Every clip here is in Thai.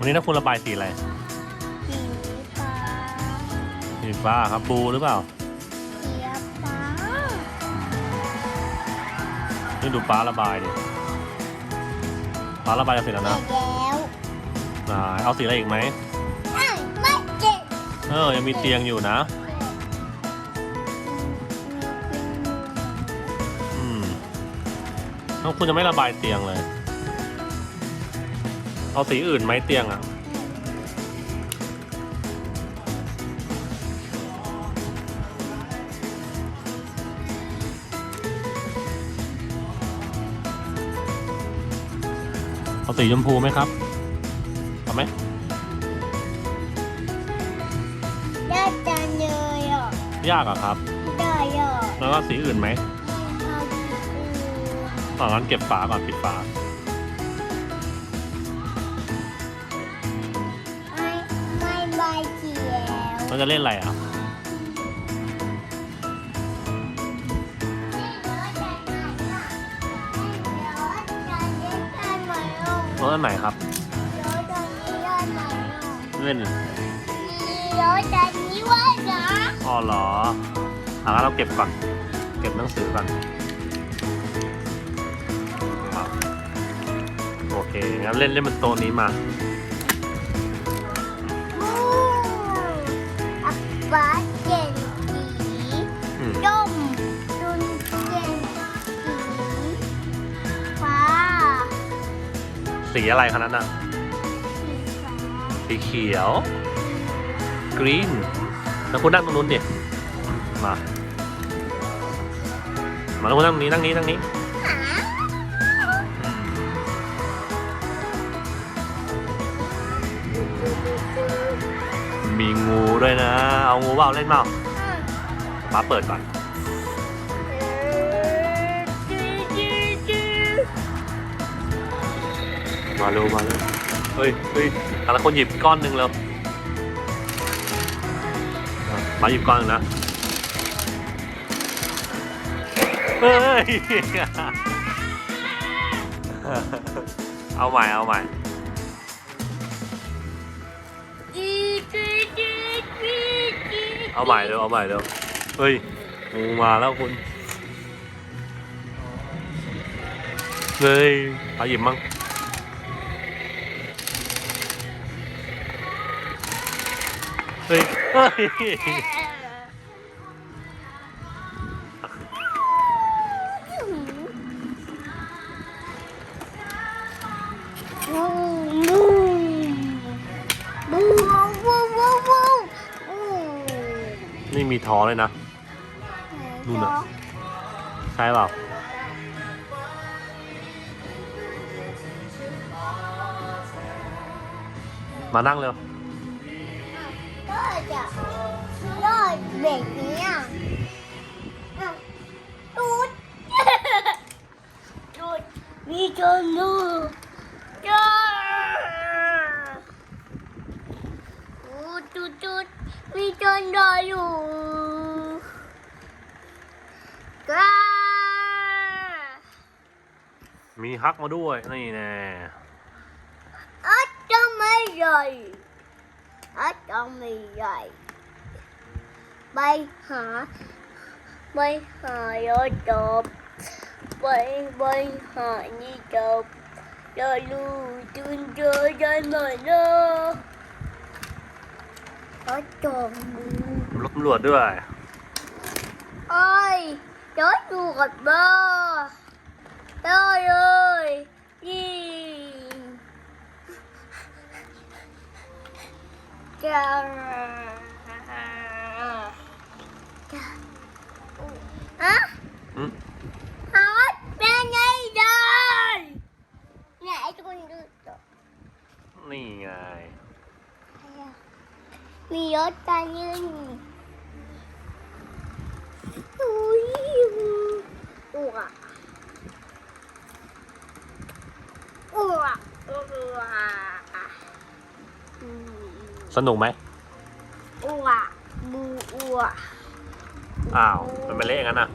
วันนี้นักคุณระบายสีอะไร สีฟ้าสีฟ้าครับบูหรือเปล่าสีฟ้านี่ดูฟ้าระบายดิฟ้าระบายจะเสร็จแล้วแล้นะวไหนเอาสีอะไรอีกไหมไม่ไม่เจ็บเออยังมีเตียงอยู่นะ อืมน้องคุณจะไม่ระบายเตียงเลย เอาสีอื่นไหมเตียงอะ เอาสีชมพูไหมครับเอาไหมได้จังเลยอะยากอะครับได้อะแล้วก็สีอื่นไหมเอาสีอื่นตอนนั้นเก็บฝาก่อนปิดฝา เราจะเล่นอะไรอะรถอันไหนครับเล่นอ๋อเหรออะงั้นเราเก็บก่อนเก็บหนังสือก่อนอะโอเคงั้นเล่นเล่นบนโตนี้มา สีอะไรคะนั้นอะสีเขียว กรีน แล้วคุณนั่งตรงนู้นดิมา มาแล้วคุณนั่งตรงนี้นั่งนี้นั่งนี้มีงูด้วยนะ เอางูเปล่าเล่นเปล่ามาเปิดก่อน มาเร็วมาเร็วเฮ้ยเฮ้ยแต่ละคนหยิบก้อนหนึ่งแล้วมาหยิบก้อนหนึ่งนะเฮ้ยเอาใหม่เอาใหม่เอาใหม่เร็วเอาใหม่เร็วเฮ้ยงูมาแล้วคุณเฮ้ยเอาหยิบมั่ง เฮ้ยเฮ้ยบูบูบูบูบูบูนี่มีท้อเลยนะ นู่นน่ะ ใช่เปล่ามานั่งเร็ว ก็จะรอดแบบนี้อะอะตูดตูดมีจนดูจ้าตูดตูดตูดมีจนรออยู่ก้ามีฮักมาด้วย นี่แน่อาจจะไม่ใหญ่อาจจะไม่ใหญ่ ไปหาไปหายอดจบไปไปหานี่จบจะรู้จุนเจอได้ไหมนะอาจบดู รถตำรวจด้วย ไอ้ยเดี๋ยวดูกับบ้าได้เลยนี่ จะฮะอืมฮะเป็นไงได้เนี่ยไอ้ สนุกไหมอ้วกบูอ้วกอ้าวมันไป็เละอย่างนั้นนะ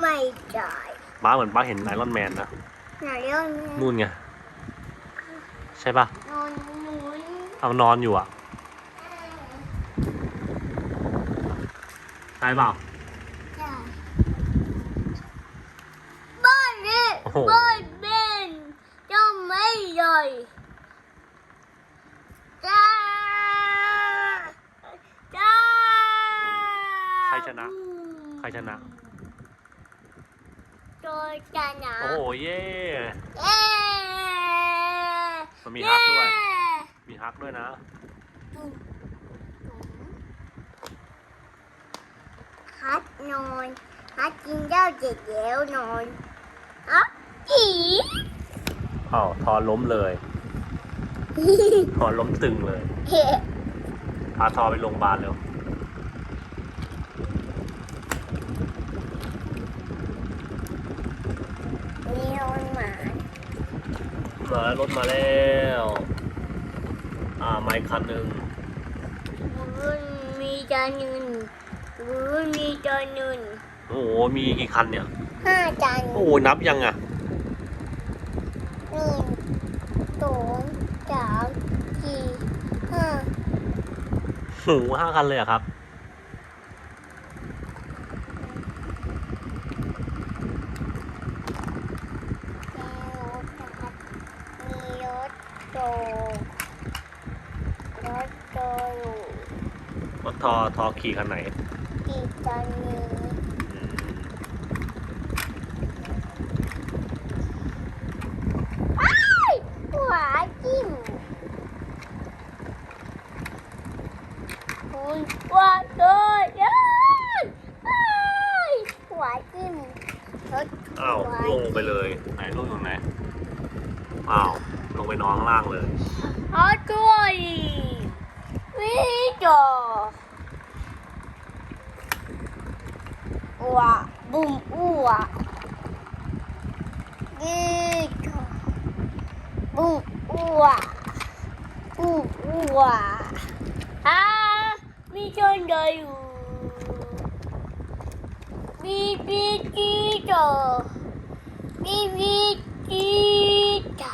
ไม่จ่ายป้าเหมือนป้าเห็นไอรอนแมนนะไอรอนแมนนู่นไง ใช่ปะนอนหมุนเอานอนอยู่อะ ช่เปล่าได้บ้านนี้โอ้โหบ้านเป็นจะไม่ใหญ่จ้าจ้าใครชนะ ใครชนะตัวชนะโอ้โหเย่เย้มันมีฮักด้วย มีฮักด้วยนะ ฮัดนอนฮัดกินข้าวเสร็จแล้วนอนอะจีอ้าวทอล้มเลยทอล้มตึงเลยเฮ้พาทอไปโรงพยาบาลเร็วมีนอนหมามารถมาแล้ว อ่าไมค์คันหนึ่งบุญมีจานหนึ่งบุญมี จานหนึ่งโอ้โหมีกี่คันเนี่ย ห้าจานโอ้โหนับยังอะหนึ่งสองสามสี่ห้าโอ้โหห้าคันเลยเหรอะครับ มีรถโตรถโตอยู่รถทอทอขี่คันไหน อีกจานนึ่งอืมอ้ายหัวจิ้มคุณว่าโดนยันอ้ายหัวจิ้มรถอ้าวลงไปเลย ไหนลงตรงไหนอ้าวลงไปนอนข้างล่างเลยเอาด้วยวิจ อว้าบุ้มอ้ววิจอบุ้มอ้วบุ้มอ้วอ่ามีชนเดียวอยู่บีบีจีจอบีบีจีจอ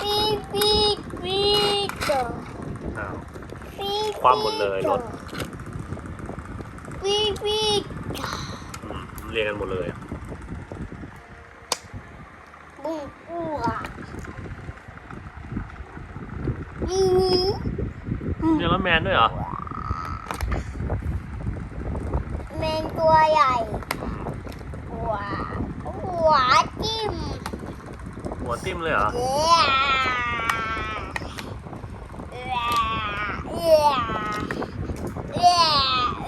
ปีปีปีจออ้าวปีคว่ำหมดเลยรถ วิวิ่งอืเรียนกันหมดเลยบุ้งอ้วนี่นี่เจอแล้วแมนด้วยเหรอแมนตัวใหญ่หัวหัวติ่มหัวติ่มเลยเหรอ เอื้อเอื้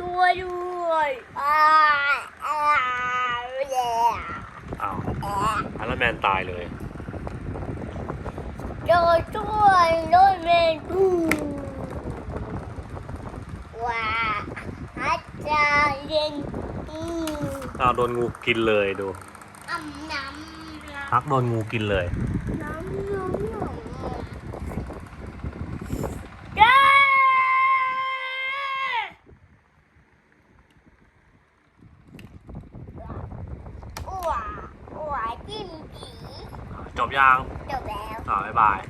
ตัวด้วยอาวอ้าวอาแมนตายเลยโดนด้วยโดนแมนดูว้าอาจารย์เย็นอือ้าโดนงูกินเลยดูอ้ำน้ำรักโดนงูกินเลย จบยัง จบแล้ว อ่าบ๊ายบาย